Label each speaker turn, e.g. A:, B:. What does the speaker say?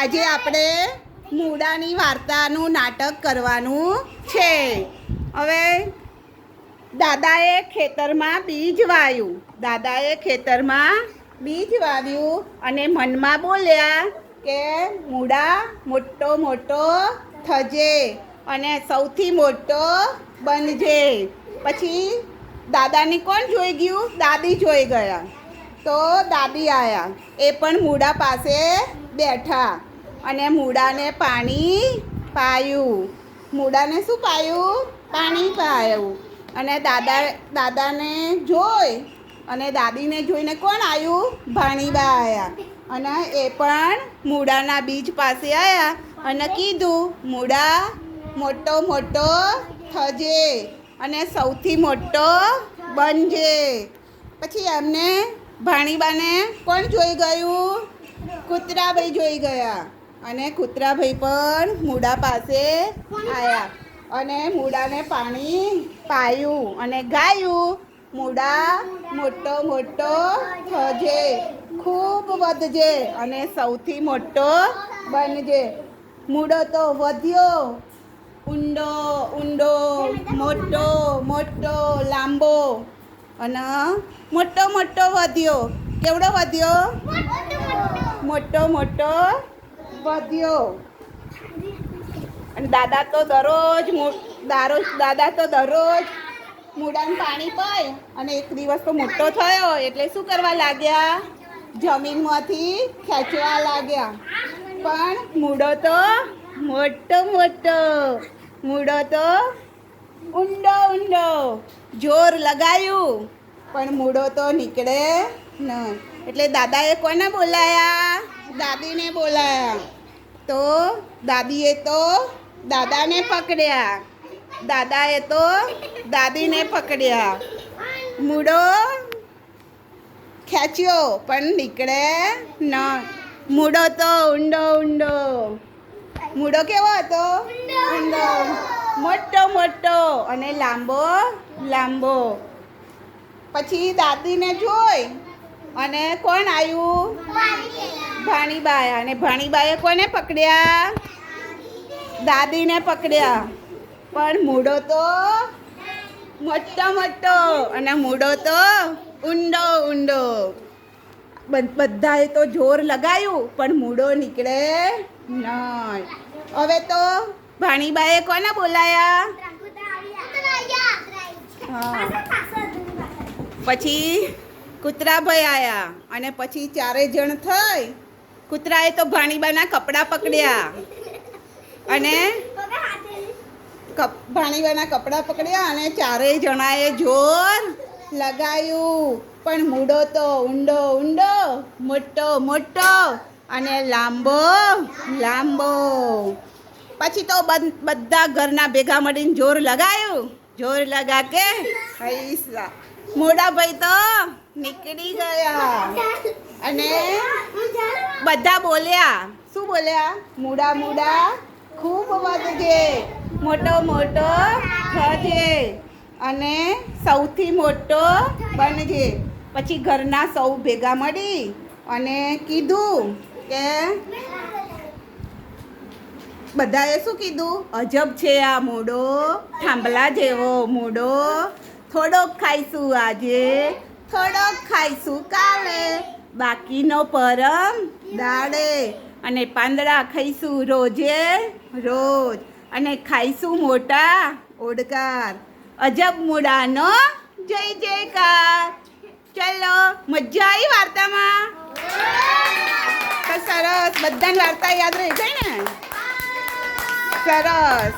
A: આજે આપણે મૂડાની વાર્તાનું નાટક કરવાનું છે. હવે દાદાએ ખેતરમાં બીજ વાવ્યું દાદાએ ખેતરમાં બીજ વાવ્યું અને મનમાં બોલ્યા કે મૂડા મોટો મોટો થજે અને સૌથી મોટો બનજે. પછી દાદાને કોણ જોઈ ગયું? દાદી જોઈ ગયા. તો દાદી આવ્યા એ પણ મૂડા પાસે બેઠા. અને મૂડાને પાણી પાયું. મૂડાને શું પાયું? પાણી પાયું. અને દાદા, દાદાને જોઈ અને દાદીને જોઈને કોણ આવ્યું ભાણીબા આવ્યા અને એ પણ મૂડાના બીજ પાસે આવ્યા અને કીધું મૂડા મોટો મોટો થજે અને સૌથી મોટો બનજે. પછી એમને ભાણીબાને કોણ જોઈ ગયું? કૂતરાભાઈ જોઈ ગયા. અને કૂતરાભાઈ પણ મૂડા પાસે આવ્યા અને મૂડાને પાણી પાયું અને ગાયું. મૂડા મોટો મોટો થજે ખૂબ વધજે અને સૌથી મોટો બનજે. મૂડો તો વધ્યો. ઊંડો ઊંડો મોટો મોટો લાંબો અને મોટો મોટો વધ્યો. કેવડો વધ્યો? મોટો મોટો વધ્યો અને દાદા તો દરરોજ દારોજ દારો દાદા તો દરરોજ મૂડાનું પાણી પાય અને એક દિવસ તો મોટો થયો. એટલે શું કરવા લાગ્યા? જમીનમાંથી ખેંચવા લાગ્યા. પણ મૂડો તો મોટો મોટો. મૂડો તો ઊંડો ઊંડો. જોર લગાયું, પણ મૂડો તો નીકળે ન. એટલે દાદાએ કોને બોલાયા? દાદીને બોલાયા. તો દાદીએ તો દાદાને પકડ્યા. દાદાએ તો દાદીને પકડ્યા. મૂડો ખેંચ્યો, પણ નીકળે ન. મૂડો તો ઊંડો ઊંડો. મૂડો કેવો હતો? ઊંડો. મોટો મોટો અને લાંબો લાંબો. પછી દાદીને જોઈ. અને કોણ આવ્યું ભાણીબાએ અને ભાણીબાએ કોને પકડ્યા? દાદીને પકડ્યા. પણ મૂડો તો મોટો મોટો. અને મૂડો તો ઊંડો ઊંડો. બધાએ તો જોર લગાયું પણ મૂડો નીકળે નહીં. હવે તો ભાણીબાએ કોને બોલાયા? હા. પછી કૂતરાભાઈ આવ્યા અને પછી ચારે જણ થઈ. કૂતરાએ તો ભાણીબાના કપડાં પકડ્યા. અને ભાણીબાના કપડાં પકડ્યા અને ચારેય જણાએ જોર લગાયું. પણ મૂડો તો ઊંડો ઊંડો, મોટો મોટો અને લાંબો લાંબો. પછી તો બધા ઘરના ભેગા મળીને જોર લગાયું. જોર લગા કે મોડા મોડાભાઈ તો નીકળી ગયા? અને બધા બોલ્યા. શું બોલ્યા? મૂડા મૂડા. ખૂબ વધજે મોટો મોટો થજે. અને સૌથી મોટો બનજે. પછી ઘરના સૌ ભેગા મળી અને કીધું કે બધાએ શું કીધું? અજબ છે આ મૂડો, થાંભલા જેવો મૂડો. થોડોક ખાઈશું આજે. થોડોક ખાઈશું કાલે. બાકીનો પરમ દાડે. અને પાંદડા ખાઈશું રોજે રોજ. અને ખાઈશું મોટા ઓડકાર. અજબ મૂડાનો જય જયકાર. ચલો, મજા આવી વાર્તામાં? સરસ, બધાની વાર્તા યાદ રહી ગઈ ને? સરસ.